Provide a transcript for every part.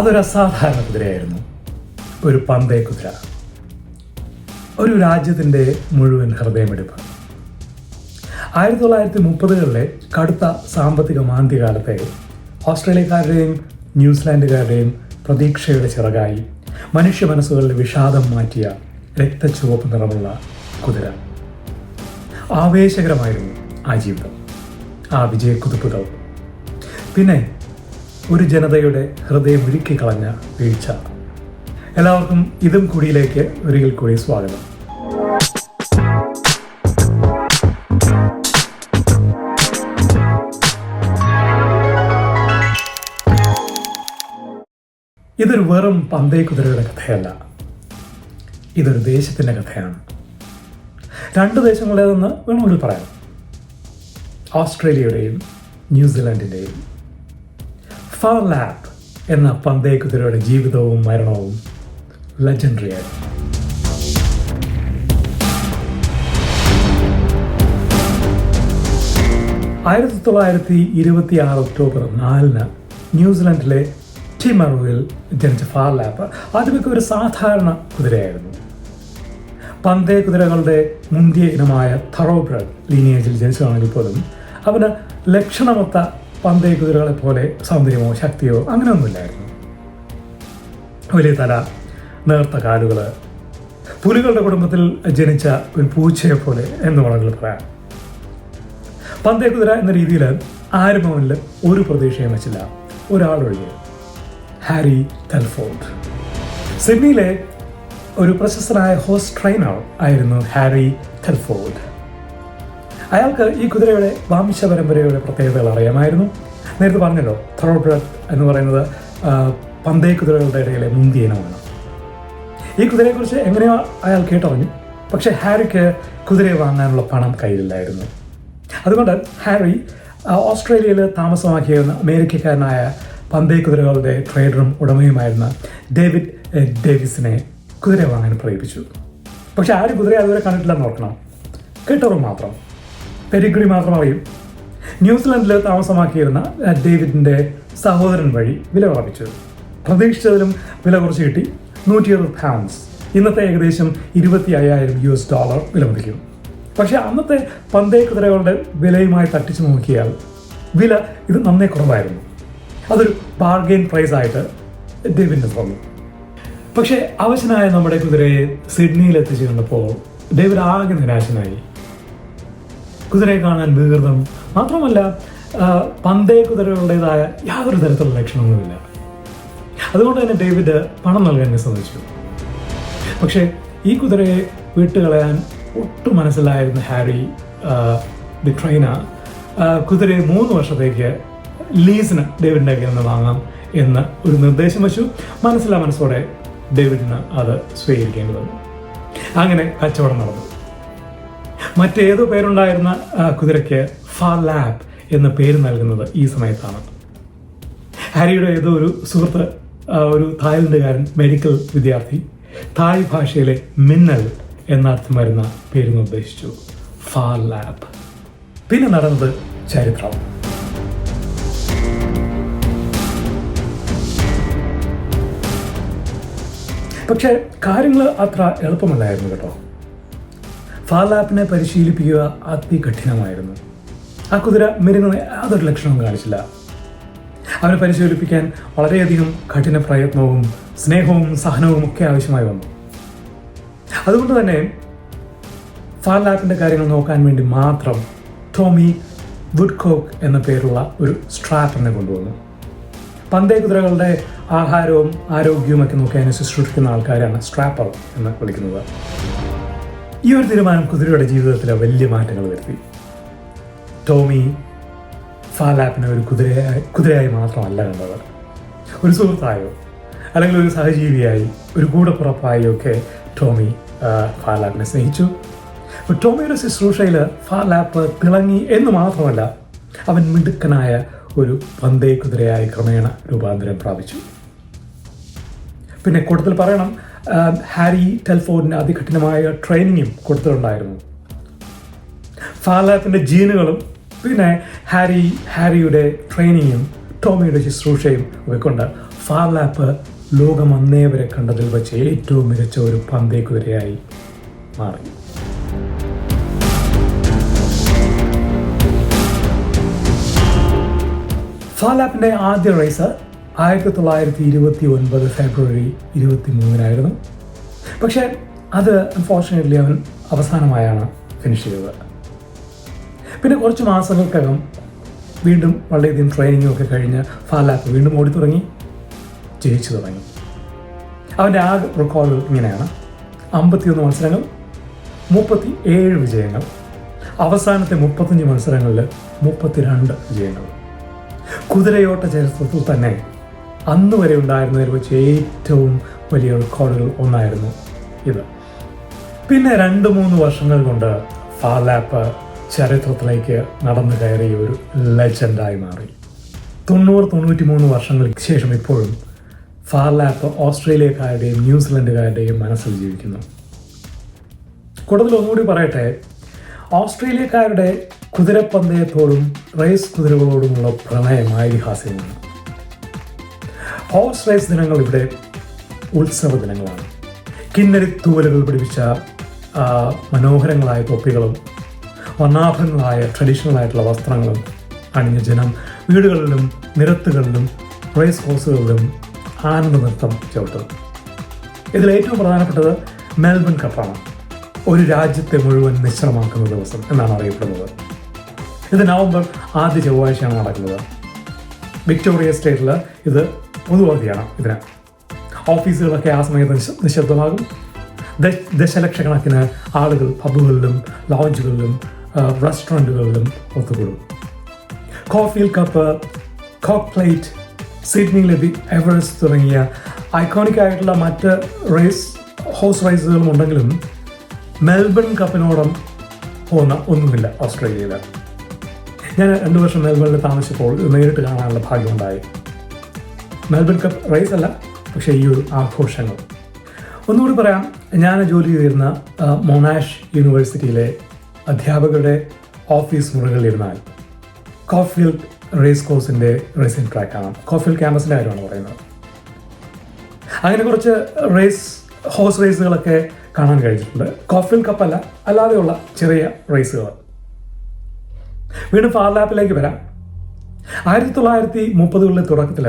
അതൊരു അസാധാരണ കുതിരയായിരുന്നു. ഒരു പന്തേ കുതിര. ഒരു രാജ്യത്തിന്റെ മുഴുവൻ ഹൃദയമെടുപ്പ്. ആയിരത്തി തൊള്ളായിരത്തി മുപ്പതുകളിലെ കടുത്ത സാമ്പത്തിക മാന്ദ്യകാലത്തെ ഓസ്ട്രേലിയക്കാരുടെയും ന്യൂസിലാൻഡുകാരുടെയും പ്രതീക്ഷയുടെ ചിറകായി മനുഷ്യ മനസ്സുകളിലെ വിഷാദം മാറ്റിയ രക്തച്ചുവപ്പ് നിറമുള്ള കുതിര. ആവേശകരമായിരുന്നു ആ ജീവിതം. ആ വിജയക്കുതിപ്പുകൾ പിന്നെ ഒരു ജനതയുടെ ഹൃദയം ഒരുക്കി കളഞ്ഞ വീഴ്ച. എല്ലാവർക്കും ഇതും കൂടിയിലേക്ക് ഒരിക്കൽ കൂടി സ്വാഗതം. ഇതൊരു വെറും പന്തേ കുതിരയുടെ കഥയല്ല. ഇതൊരു ദേശത്തിന്റെ കഥയാണ്. രണ്ട് ദേശങ്ങളുടേതെന്ന് വേണമെങ്കിൽ പറയാം. ഓസ്ട്രേലിയയുടെയും ന്യൂസിലാൻഡിന്റെയും. ഫാർ ലാബ് എന്ന പന്തേ കുതിരയുടെ ജീവിതവും മരണവും ലെജൻഡറി ആയിരുന്നു. ആയിരത്തി തൊള്ളായിരത്തി ഇരുപത്തി ആറ് ഒക്ടോബർ നാലിന് ന്യൂസിലൻഡിലെ ടിമറുവിൽ ജനിച്ച ഫാർ ലാപ്പ് ആദ്യമൊക്കെ ഒരു സാധാരണ കുതിരയായിരുന്നു. പന്തേ കുതിരകളുടെ മുന്തിയ ഇനമായ തറോബ്രഡ് ലീനിയേജിൽ ജനിച്ചതാണെങ്കിൽ പോലും അവന് ലക്ഷണമൊത്ത പന്തേ കുതിരകളെ പോലെ സൗന്ദര്യമോ ശക്തിയോ അങ്ങനെ ഒന്നുമില്ലായിരുന്നു വലിയ തല നേർത്ത കാലുകൾ പുലികളുടെ കുടുംബത്തിൽ ജനിച്ച ഒരു പൂച്ചയെ പോലെ എന്ന് വേണമെങ്കിൽ പറയാം. പന്തേ കുതിര എന്ന രീതിയിൽ ആരും അവനിൽ ഒരു പ്രതീക്ഷയും വെച്ചില്ല. ഒരാളൊഴികെ ഹാരി ടെൽഫോർഡ് സിഡ്നിയിലെ ഒരു പ്രശസ്തനായ ഹോസ് ട്രെയിനർ ആയിരുന്നു ഹാരി ടെൽഫോർഡ് അയാൾക്ക് ഈ കുതിരയുടെ വംശപരമ്പരയുടെ പ്രത്യേകതകൾ അറിയാമായിരുന്നു. നേരത്തെ പറഞ്ഞല്ലോ ത്രോബ്രഡ് എന്ന് പറയുന്നത് പന്തേ കുതിരകളുടെ ഇടയിലെ മുന്തിയനമാണ് ഈ കുതിരയെക്കുറിച്ച് എങ്ങനെയോ അയാൾ കേട്ടറിഞ്ഞു. പക്ഷേ ഹാരിക്ക് കുതിരയെ വാങ്ങാനുള്ള പണം കയ്യിലില്ലായിരുന്നു. അതുകൊണ്ട് ഹാരി ഓസ്ട്രേലിയയിൽ താമസമാക്കിയിരുന്ന അമേരിക്കക്കാരനായ പന്തേ കുതിരകളുടെ ട്രേഡറും ഉടമയുമായിരുന്ന ഡേവിഡ് ഡേവിസിനെ കുതിര വാങ്ങാൻ പ്രേരിപ്പിച്ചു. പക്ഷെ ആരും കുതിരയെ അതുവരെ കണ്ടിട്ടില്ലെന്ന് ഓർക്കണം. കേട്ടവർ മാത്രം. പെരിഗ്രി മാത്രം അറിയും. ന്യൂസിലൻഡിൽ താമസമാക്കിയിരുന്ന ഡേവിഡിന്റെ സഹോദരൻ വഴി വില വർദ്ധിച്ചു. പ്രതീക്ഷിച്ചതിലും വില കുറച്ച് കിട്ടി. നൂറ്റി അറുപത് പൗണ്ട്സ് ഇന്നത്തെ ഏകദേശം ഇരുപത്തി അയ്യായിരം യു എസ് ഡോളർ വില മതിക്കും പക്ഷേ അന്നത്തെ പന്തേ കുതിരകളുടെ വിലയുമായി തട്ടിച്ചു നോക്കിയാൽ വില ഇത് നന്നേ കുറവായിരുന്നു. അതൊരു ബാർഗെയിൻ പ്രൈസ് ആയിട്ട് ഡേവിഡിന് തോന്നി. പക്ഷേ അവശനായ നമ്മുടെ കുതിരയെ സിഡ്നിയിൽ എത്തിച്ചേർന്നപ്പോൾ ഡേവിഡ് ആകെ നിരാശനായി. കുതിരയെ കാണാൻ വികൃതം. മാത്രമല്ല പന്തയ പന്തേ കുതിരകളുടേതായ യാതൊരു തരത്തിലുള്ള ലക്ഷണങ്ങളുമില്ല. അതുകൊണ്ട് തന്നെ ഡേവിഡ് പണം നൽകാൻ വിസമ്മതിച്ചു പക്ഷേ ഈ കുതിരയെ വിട്ടുകളയാൻ ഒട്ടും മനസ്സിലായിരുന്ന ഹാരി ദി ട്രെയിനർ ആ, കുതിരയെ മൂന്ന് വർഷത്തേക്ക് ലീസിന് ഡേവിഡിന്റെ കയ്യിൽ നിന്ന് വാങ്ങാം എന്ന് ഒരു നിർദ്ദേശം വച്ചു. മനസ്സിലാ മനസ്സോടെ ഡേവിഡിന് അത് സ്വീകരിക്കേണ്ടി വന്നു. അങ്ങനെ കച്ചവടം നടന്നു. മറ്റേതോ പേരുണ്ടായിരുന്ന കുതിരയ്ക്ക് ഫാ ലാബ് എന്ന പേര് നൽകുന്നത് ഈ സമയത്താണ്. ഹാരിയുടെ ഏതോ ഒരു സുഹൃത്ത് ഒരു തായ്ലൻഡുകാരൻ മെഡിക്കൽ വിദ്യാർത്ഥി തായ് ഭാഷയിലെ മിന്നൽ എന്നർത്ഥം വരുന്ന പേര് നിർദ്ദേശിച്ചു. ഫാ ലാബ്. പിന്നെ നടന്നത് ചരിത്രം. പക്ഷേ കാര്യങ്ങൾ അത്ര എളുപ്പമല്ലായിരുന്നു കേട്ടോ. ഫാലാപ്പിനെ പരിശീലിപ്പിക്കുക അതികഠിനമായിരുന്നു ആ കുതിര മെരുങ്ങുന്ന യാതൊരു ലക്ഷണവും കാണിച്ചില്ല. അവനെ പരിശീലിപ്പിക്കാൻ വളരെയധികം കഠിന പ്രയത്നവും സ്നേഹവും സഹനവും ഒക്കെ ആവശ്യമായി വന്നു. അതുകൊണ്ട് തന്നെ ഫാലാപ്പിന്റെ കാര്യങ്ങൾ നോക്കാൻ വേണ്ടി മാത്രം ടോമി വുഡ്കോക്ക് എന്ന പേരുള്ള ഒരു സ്ട്രാപ്പറിനെ കൊണ്ടുവന്നു. പന്തേ കുതിരകളുടെ ആഹാരവും ആരോഗ്യവും ഒക്കെ നോക്കി അതിനെ ശുശ്രൂഷിക്കുന്ന ആൾക്കാരാണ് സ്ട്രാപ്പർ എന്ന് വിളിക്കുന്നത്. ഈ ഒരു തീരുമാനം കുതിരയുടെ ജീവിതത്തിലെ വലിയ മാറ്റങ്ങൾ വരുത്തി. ടോമി ഫാലാപ്പിനെ ഒരു കുതിരയായി കുതിരയായി മാത്രമല്ല കണ്ടത്. ഒരു സുഹൃത്തായോ അല്ലെങ്കിൽ ഒരു സഹജീവിയായി ഒരു കൂടപ്പുറപ്പായോ ഒക്കെ ടോമി ഫാലാപ്പിനെ സ്നേഹിച്ചു. ടോമിയുടെ ശുശ്രൂഷയിൽ ഫാലാപ്പ് തിളങ്ങി എന്ന് മാത്രമല്ല അവൻ മിടുക്കനായ ഒരു പന്തേ കുതിരയായി ക്രമേണ രൂപാന്തരം പ്രാപിച്ചു. പിന്നെ കൂട്ടത്തിൽ പറയണം ഹാരി ടെൽഫോർഡിന് അതികഠിനമായ ട്രെയിനിങ്ങും കൊടുത്തിട്ടുണ്ടായിരുന്നു. ഫാലാപ്പിന്റെ ജീനുകളും പിന്നെ ഹാരി ഹാരിയുടെ ട്രെയിനിങ്ങും ടോമിയുടെ ശുശ്രൂഷയും ഒക്കെ കൊണ്ട് ഫാർലാപ്പ് ലോകം അന്നേ വരെ കണ്ടതിൽ വെച്ച് ഏറ്റവും മികച്ച ഒരു പന്തേ കുതിരയായി മാറി. ഫാലാപ്പിന്റെ ആദ്യ റേസ് ആയിരത്തി തൊള്ളായിരത്തി ഇരുപത്തി ഒൻപത് ഫെബ്രുവരി ഇരുപത്തി മൂന്നിനായിരുന്നു പക്ഷേ അത് അൺഫോർച്ചുനേറ്റ്ലി അവൻ അവസാനമായാണ് ഫിനിഷ് ചെയ്തത്. പിന്നെ കുറച്ച് മാസങ്ങൾക്കകം വീണ്ടും വളരെയധികം ട്രെയിനിങ്ങും ഒക്കെ കഴിഞ്ഞ് ഫാലാപ്പ് വീണ്ടും ഓടി തുടങ്ങി. ജയിച്ചു തുടങ്ങി. അവന്റെ ആ റെക്കോർഡ് ഇങ്ങനെയാണ്. അമ്പത്തിയൊന്ന് മത്സരങ്ങൾ മുപ്പത്തി ഏഴ് വിജയങ്ങൾ. അവസാനത്തെ മുപ്പത്തഞ്ച് മത്സരങ്ങളിൽ മുപ്പത്തിരണ്ട് വിജയങ്ങൾ. കുതിരയോട്ട ചരിത്രത്തിൽ തന്നെ അന്ന് വരെ ഉണ്ടായിരുന്നതിൽ വെച്ച് ഏറ്റവും വലിയ റെക്കോർഡുകൾ ഒന്നായിരുന്നു ഇത്. പിന്നെ രണ്ട് മൂന്ന് വർഷങ്ങൾ കൊണ്ട് ഫാലാപ്പ് ചരിത്രത്തിലേക്ക് നടന്നു കയറിയ ഒരു ലെജൻഡായി മാറി. തൊണ്ണൂറ് തൊണ്ണൂറ്റി മൂന്ന് വർഷങ്ങൾക്ക് ശേഷം ഇപ്പോഴും ഫാർലാപ്പ് ഓസ്ട്രേലിയക്കാരുടെയും ന്യൂസിലൻഡുകാരുടെയും മനസ്സിൽ ജീവിക്കുന്നു. കൂടുതൽ ഒന്നുകൂടി പറയട്ടെ ഓസ്ട്രേലിയക്കാരുടെ കുതിരപ്പന്തയത്തോടും റേസ് കുതിരകളോടുമുള്ള പ്രണയം ഐതിഹാസികമാണ് ഹോഴ്സ് റേസ് ദിനങ്ങൾ ഇവിടെ ഉത്സവ ദിനങ്ങളാണ്. കിന്നരി തൂവലുകൾ പിടിപ്പിച്ച മനോഹരങ്ങളായ തൊപ്പികളും വർണാഭങ്ങളായ ട്രഡീഷണൽ ആയിട്ടുള്ള വസ്ത്രങ്ങളും അണിഞ്ഞ ജനം വീടുകളിലും നിരത്തുകളിലും റേസ് കോഴ്സുകളിലും ആനന്ദ നൃത്തം ചവിട്ടും ഇതിൽ ഏറ്റവും പ്രധാനപ്പെട്ടത് മെൽബൺ കപ്പാണ്. ഒരു രാജ്യത്തെ മുഴുവൻ നിശ്ചലമാക്കുന്ന ദിവസം എന്നാണ് അറിയപ്പെടുന്നത്. ഇത് നവംബർ ആദ്യ ചൊവ്വാഴ്ചയാണ് നടക്കുന്നത്. വിക്ടോറിയ സ്റ്റേറ്റിൽ ഇത് പൊതുവധിയാണ് ഇതിന്. ഓഫീസുകളൊക്കെ ആ സമയത്ത് നിശ- നിശബ്ദമാകും. ദശലക്ഷക്കണക്കിന് ആളുകൾ പബുകളിലും ലോഞ്ചുകളിലും റെസ്റ്റോറന്റുകളിലും ഒത്തുകൂടും. കോഫിയിൽ കപ്പ് കോക്ക് പ്ലേറ്റ് സിഡ്നിയിലെ ദി എവറസ്റ്റ് തുടങ്ങിയ ഐക്കോണിക് ആയിട്ടുള്ള മറ്റ് റേസ് ഹോസ് റേസുകളും ഉണ്ടെങ്കിലും മെൽബൺ കപ്പിനോടം പോകുന്ന ഒന്നുമില്ല ഓസ്ട്രേലിയയിൽ ഞാൻ രണ്ടു വർഷം മെൽബണിൽ താമസിച്ചപ്പോൾ നേരിട്ട് കാണാനുള്ള ഭാഗ്യമുണ്ടായി. മെൽബൺ കപ്പ് റൈസ് അല്ല പക്ഷേ ഈ ഒരു ആഘോഷങ്ങൾ. ഒന്നുകൂടി പറയാം ഞാൻ ജോലി ചെയ്തിരുന്ന മൊണാഷ് യൂണിവേഴ്സിറ്റിയിലെ അധ്യാപകരുടെ ഓഫീസ് മുറികളിലിരുന്നാൽ കോഫീൽഡ് റേസ് കോഴ്സിന്റെ റേസിംഗ് ട്രാക്കാണ് കോഫീൽഡ് ക്യാമ്പസിന്റെ കാര്യമാണ് പറയുന്നത്? അങ്ങനെ കുറച്ച് റേസ് ഹോഴ്സ് റേസുകളൊക്കെ കാണാൻ കഴിഞ്ഞിട്ടുണ്ട്. കോഫീൽഡ് കപ്പല്ല അല്ലാതെയുള്ള ചെറിയ റേസുകൾ വീണ്ടും ഫാർ ലാപ്പിലേക്ക് വരാം. ആയിരത്തി തൊള്ളായിരത്തി മുപ്പതുകളിലെ തുടക്കത്തിൽ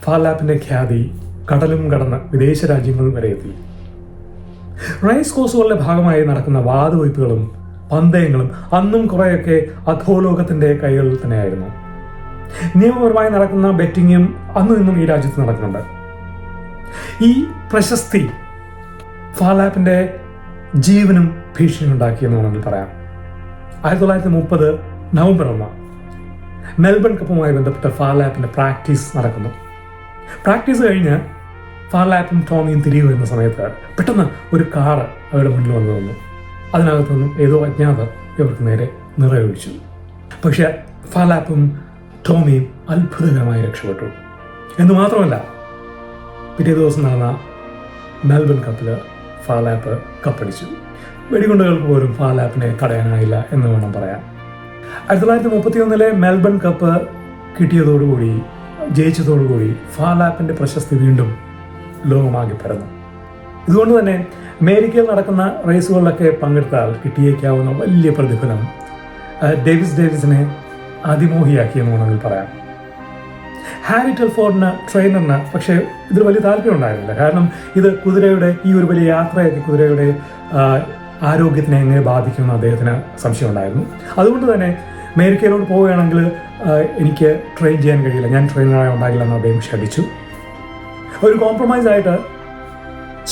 ഫാലാപ്പിന്റെ ഖ്യാതി കടലും കടന്ന് വിദേശ രാജ്യങ്ങൾ വരെ എത്തി. റൈസ് കോഴ്സുകളുടെ ഭാഗമായി നടക്കുന്ന വാതുവയ്പ്പുകളും പന്തയങ്ങളും അന്നും കുറേയൊക്കെ അധോലോകത്തിന്റെ കൈകളിൽ തന്നെയായിരുന്നു. നിയമപരമായി നടക്കുന്ന ബെറ്റിങ്ങും അന്നും ഇന്നും ഈ രാജ്യത്ത് നടക്കുന്നുണ്ട്. ഈ പ്രശസ്തി ഫാലാപ്പിന്റെ ജീവനും ഭീഷണി ഉണ്ടാക്കിയെന്ന് വേണമെങ്കിൽ പറയാം. ആയിരത്തി തൊള്ളായിരത്തി മുപ്പത് നവംബർ ഒന്ന്. മെൽബൺ കപ്പുമായി ബന്ധപ്പെട്ട ഫാർ ഫാർലാപ്പിന്റെ പ്രാക്ടീസ് നടക്കുന്നു. പ്രാക്ടീസ് കഴിഞ്ഞ് ഫാർലാപ്പും ടോമിയും തിരികെ വരുന്ന സമയത്ത് പെട്ടെന്ന് ഒരു കാറ് അവരുടെ മുന്നിൽ വന്നു വന്നു അതിനകത്തു നിന്നും ഏതോ അജ്ഞാതർ ഇവർക്ക് നേരെ നിറയൊഴിച്ചു പക്ഷെ ഫാർലാപ്പും ടോമിയും അത്ഭുതകരമായി രക്ഷപ്പെട്ടു. എന്ന് മാത്രമല്ല പിറ്റേ ദിവസം നടന്ന മെൽബൺ കപ്പിൽ ഫാലാപ്പ് കപ്പടിച്ചു. വെടികുണ്ടകൾക്ക് പോലും ഫാർ ലാപ്പിനെ തടയാനായില്ല എന്ന് വേണം പറയാം ആയിരത്തി തൊള്ളായിരത്തി മുപ്പത്തി ഒന്നിലെ മെൽബൺ കപ്പ് കിട്ടിയതോടുകൂടി ജയിച്ചതോടുകൂടി ഫാലാപ്പിന്റെ പ്രശസ്തി വീണ്ടും ലോകമാകെ പരന്നു. ഇതുകൊണ്ട് തന്നെ അമേരിക്കയിൽ നടക്കുന്ന റേസുകളിലൊക്കെ പങ്കെടുത്താൽ കിട്ടിയേക്കാവുന്ന വലിയ പ്രതിഫലം ഡേവിസ് ഡേവിസിനെ അതിമോഹിയാക്കി എന്ന് വേണമെങ്കിൽ പറയാം. ഹാരി ടെൽഫോർഡിന് ട്രെയിനറിന് പക്ഷേ ഇതിൽ വലിയ താല്പര്യം ഉണ്ടായിരുന്നില്ല. കാരണം ഇത് കുതിരയുടെ ഈ ഒരു വലിയ യാത്രയൊക്കെ കുതിരയുടെ ആരോഗ്യത്തിനെ എങ്ങനെ ബാധിക്കുമെന്ന് അദ്ദേഹത്തിന് സംശയം ഉണ്ടായിരുന്നു അതുകൊണ്ട് തന്നെ അമേരിക്കയിലോട്ട് പോവുകയാണെങ്കിൽ എനിക്ക് ട്രെയിൻ ചെയ്യാൻ കഴിയില്ല. ഞാൻ ട്രെയിനറായി ഉണ്ടാകില്ല എന്ന് അദ്ദേഹം ക്ഷമിച്ചു ഒരു കോംപ്രമൈസ് ആയിട്ട്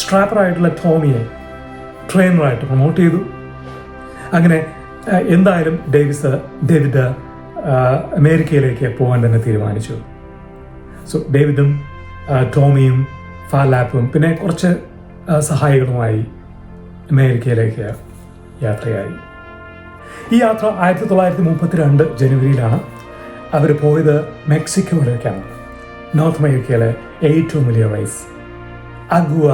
സ്ട്രാപ്പറായിട്ടുള്ള ടോമിയെ ട്രെയിനറായിട്ട് പ്രൊമോട്ട് ചെയ്തു. അങ്ങനെ എന്തായാലും ഡേവിസ് ഡേവിഡ് അമേരിക്കയിലേക്ക് പോകാൻ തന്നെ തീരുമാനിച്ചു. സോ ഡേവിഡും ടോമിയും ഫാലാപ്പും പിന്നെ കുറച്ച് സഹായികളുമായി അമേരിക്കയിലേക്ക് യാത്രയായി. ഈ യാത്ര ആയിരത്തി തൊള്ളായിരത്തി മുപ്പത്തി രണ്ട് ജനുവരിയിലാണ് അവർ പോയത് മെക്സിക്കോയിലേക്കാണ്. നോർത്ത് അമേരിക്കയിലെ ഏറ്റവും വലിയ റൈസ് അഗുവ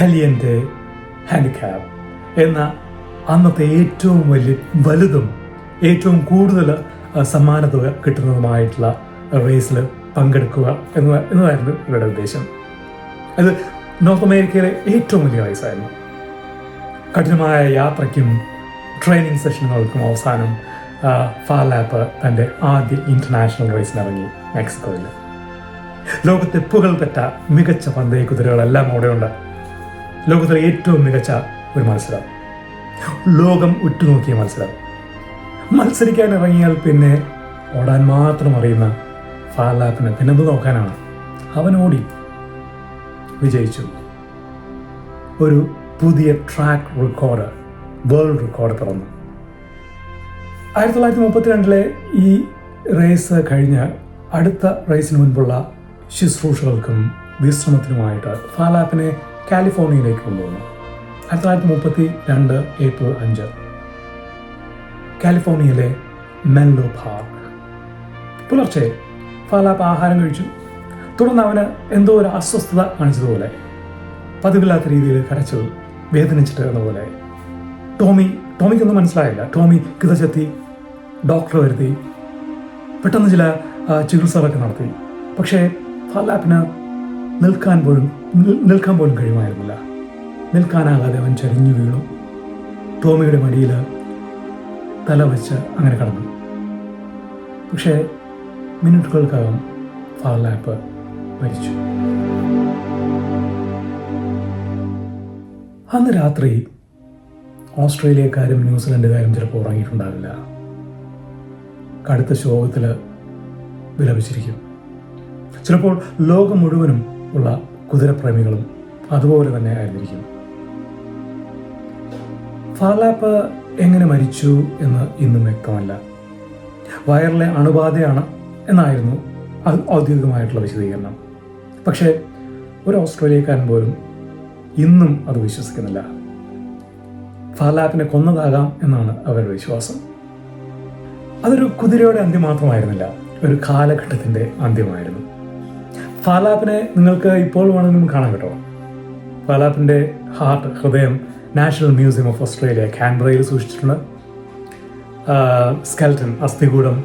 കലിയന്റെ ഹാൻഡിക്യാബ് എന്ന അന്നത്തെ ഏറ്റവും വലിയ വലുതും ഏറ്റവും കൂടുതൽ സമ്മാനതുക കിട്ടുന്നതുമായിട്ടുള്ള റേസിൽ പങ്കെടുക്കുക എന്ന് എന്നതായിരുന്നു ഇവരുടെ ഉദ്ദേശം. അത് നോർത്ത് അമേരിക്കയിലെ ഏറ്റവും വലിയ റേസായിരുന്നു. കഠിനമായ യാത്രയ്ക്കും ട്രെയിനിങ് സെഷനുകൾക്കും അവസാനം ഫാലാപ്പ് തന്റെ ആദ്യ ഇന്റർനാഷണൽ റേസിനിറങ്ങി മെക്സിക്കോയിൽ. ലോകത്തെ പുകൾപെറ്റ മികച്ച പന്തയ കുതിരകളെല്ലാം അവിടെയുണ്ട്. ലോകത്തിലെ ഏറ്റവും മികച്ച ഒരു മത്സരം. ലോകം ഉറ്റുനോക്കിയ മത്സരം. മത്സരിക്കാൻ ഇറങ്ങിയാൽ പിന്നെ ഓടാൻ മാത്രം അറിയുന്ന ഫാലാപ്പിനെ പിന്നെന്ത് നോക്കാനാണ്? അവൻ ഓടി വിജയിച്ചു. ഒരു പുതിയ ട്രാക്ക് റെക്കോർഡ് വേൾഡ് റെക്കോർഡ് പിറന്നു ആയിരത്തി തൊള്ളായിരത്തി മുപ്പത്തിരണ്ടിലെ ഈ റേസ് കഴിഞ്ഞ് അടുത്ത റേസിന് മുൻപുള്ള ശുശ്രൂഷകൾക്കും വിശ്രമത്തിനുമായിട്ട് ഫാലാപ്പിനെ കാലിഫോർണിയയിലേക്ക് കൊണ്ടുവന്നു. ആയിരത്തി തൊള്ളായിരത്തി മുപ്പത്തി രണ്ട് ഏപ്രിൽ അഞ്ച്. കാലിഫോർണിയയിലെ മെൻലോ പാർക്ക് പുലർച്ചെ ഫാലാപ്പ് ആഹാരം കഴിച്ചു. തുടർന്ന് അവന് എന്തോ ഒരു അസ്വസ്ഥത കാണിച്ചതുപോലെ പതിവില്ലാത്ത രീതിയിൽ കരച്ചു വേദനിച്ചിട്ട് എന്ന പോലെ ടോമി ടോമിക്കൊന്നും മനസ്സിലായില്ല. ടോമി കിതച്ചെത്തി ഡോക്ടർ വരുത്തി പെട്ടെന്ന് ചില ചികിത്സകളൊക്കെ നടത്തി. പക്ഷേ ഫാലാപ്പിന് നിൽക്കാൻ പോലും നിൽ- നിൽക്കാൻ പോലും കഴിയുമായിരുന്നില്ല. നിൽക്കാനാകാതെ അവൻ ചരിഞ്ഞു വീണു. ടോമിയുടെ മടിയിൽ തല വച്ച് അങ്ങനെ കടന്നു. പക്ഷേ മിനിറ്റുകൾക്കകം ഫാലാപ്പ് മരിച്ചു. അന്ന് രാത്രി ഓസ്ട്രേലിയക്കാരും ന്യൂസിലൻഡുകാരും ചിലപ്പോൾ ഉറങ്ങിയിട്ടുണ്ടാവില്ല. കടുത്ത ശോകത്തിൽ വിലപിച്ചിരിക്കും. ചിലപ്പോൾ ലോകം മുഴുവനും ഉള്ള കുതിരപ്രേമികളും അതുപോലെ തന്നെ ആയിരുന്നിരിക്കും. ഫാലാപ്പ് എങ്ങനെ മരിച്ചു എന്ന് ഇന്നും വ്യക്തമല്ല. വയറിലെ അണുബാധയാണ് എന്നായിരുന്നു ഔദ്യോഗികമായിട്ടുള്ള വിശദീകരണം. പക്ഷേ ഒരു ഓസ്ട്രേലിയക്കാരൻ പോലും ഇന്നും അത് വിശ്വസിക്കുന്നില്ല. ഫാലാപ്പിനെ കൊന്നതാകാം എന്നാണ് അവരുടെ വിശ്വാസം. അതൊരു കുതിരയുടെ അന്ത്യം മാത്രമായിരുന്നില്ല ഒരു കാലഘട്ടത്തിന്റെ അന്ത്യമായിരുന്നു. ഫാലാപ്പിനെ നിങ്ങൾക്ക് ഇപ്പോൾ വേണമെങ്കിലും കാണാൻ കേട്ടോ. ഫാലാപ്പിന്റെ ഹാർട്ട് ഹൃദയം നാഷണൽ മ്യൂസിയം ഓഫ് ഓസ്ട്രേലിയ കാൻബ്രയിൽ സൂക്ഷിച്ചിട്ടുണ്ട്. സ്കെൽട്ടൺ അസ്ഥികൂടം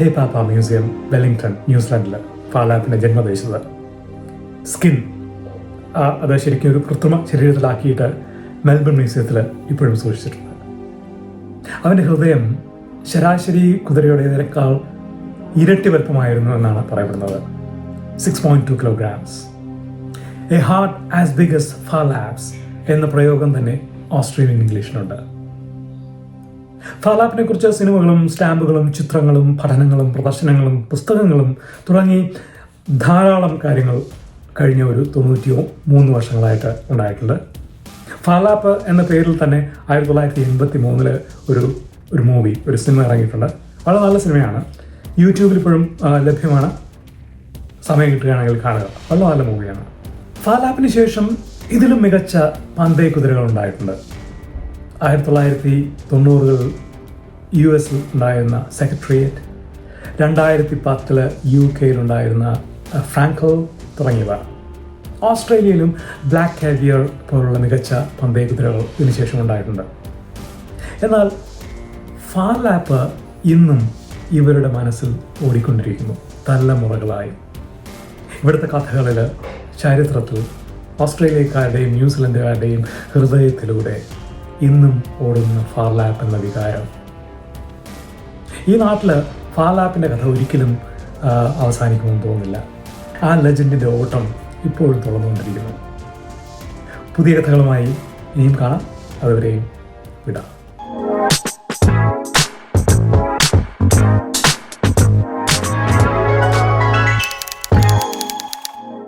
ടേപ്പാപ്പ മ്യൂസിയം വെല്ലിംഗ്ടൺ ന്യൂസിലാൻഡിൽ ഫാലാപ്പിന്റെ ജന്മദേശത്ത്. സ്കിൻ അത് ശരിക്കും ഒരു കൃത്രിമ ശരീരത്തിലാക്കിയിട്ട് മെൽബൺ മ്യൂസിയത്തിൽ ഇപ്പോഴും സൂക്ഷിച്ചിട്ടുണ്ട്. അവന്റെ ഹൃദയം ശരാശരി കുതിരയുടെ കുതിരയുടേതിനേക്കാൾ ഇരട്ടി വലുപ്പമായിരുന്നു എന്നാണ് പറയപ്പെടുന്നത്. Six point two kilograms a heart as big as Phar Lap's എന്ന പ്രയോഗം തന്നെ ഓസ്ട്രേലിയൻ ഇംഗ്ലീഷിലുണ്ട്. ഫാലാപ്പിനെ കുറിച്ച് സിനിമകളും സ്റ്റാമ്പുകളും ചിത്രങ്ങളും പഠനങ്ങളും പ്രദർശനങ്ങളും പുസ്തകങ്ങളും തുടങ്ങി ധാരാളം കാര്യങ്ങൾ കഴിഞ്ഞ ഒരു തൊണ്ണൂറ്റി മൂന്ന് വർഷങ്ങളായിട്ട് ഉണ്ടായിട്ടുണ്ട്. ഫാലാപ്പ് എന്ന പേരിൽ തന്നെ ആയിരത്തി തൊള്ളായിരത്തി എൺപത്തി മൂന്നിൽ ഒരു ഒരു മൂവി ഒരു സിനിമ ഇറങ്ങിയിട്ടുണ്ട്. വളരെ നല്ല സിനിമയാണ് യൂട്യൂബിൽ ഇപ്പോഴും ലഭ്യമാണ്. സമയം കിട്ടുകയാണെങ്കിൽ കാണുക. വളരെ നല്ല മൂവിയാണ് ഫാലാപ്പിന് ശേഷം ഇതിലും മികച്ച പന്തേ കുതിരകൾ ഉണ്ടായിട്ടുണ്ട്. ആയിരത്തി തൊള്ളായിരത്തി തൊണ്ണൂറുകളിൽ യു എസിൽ ഉണ്ടായിരുന്ന സെക്രട്ടേറിയറ്റ് രണ്ടായിരത്തി പത്തിൽ യു കെയിലുണ്ടായിരുന്ന ഫ്രാങ്കോ തുടങ്ങിയവ. ഓസ്ട്രേലിയയിലും ബ്ലാക്ക് കാവിയർ പോലുള്ള മികച്ച പന്തയ കുതിരകൾ ഇതിനുശേഷം ഉണ്ടായിട്ടുണ്ട്. എന്നാൽ ഫാർ ലാപ്പ് ഇന്നും ഇവരുടെ മനസ്സിൽ ഓടിക്കൊണ്ടിരിക്കുന്നു. തലമുറകളായി ഇവിടുത്തെ കഥകളിൽ ചരിത്രത്തിൽ ഓസ്ട്രേലിയക്കാരുടെയും ന്യൂസിലൻഡുകാരുടെയും ഹൃദയത്തിലൂടെ ഇന്നും ഓടുന്ന ഫാർലാപ്പ് എന്ന വികാരം. ഈ നാട്ടിൽ ഫാർലാപ്പിന്റെ കഥ ഒരിക്കലും അവസാനിക്കുമെന്ന് തോന്നുന്നില്ല. ആ ലെജൻഡിന്റെ ഓട്ടം ഇപ്പോഴും തുടർന്നുകൊണ്ടിരിക്കുന്നു. പുതിയ കഥകളുമായി ഇനിയും കാണാം. അതുവരെയും വിടാം.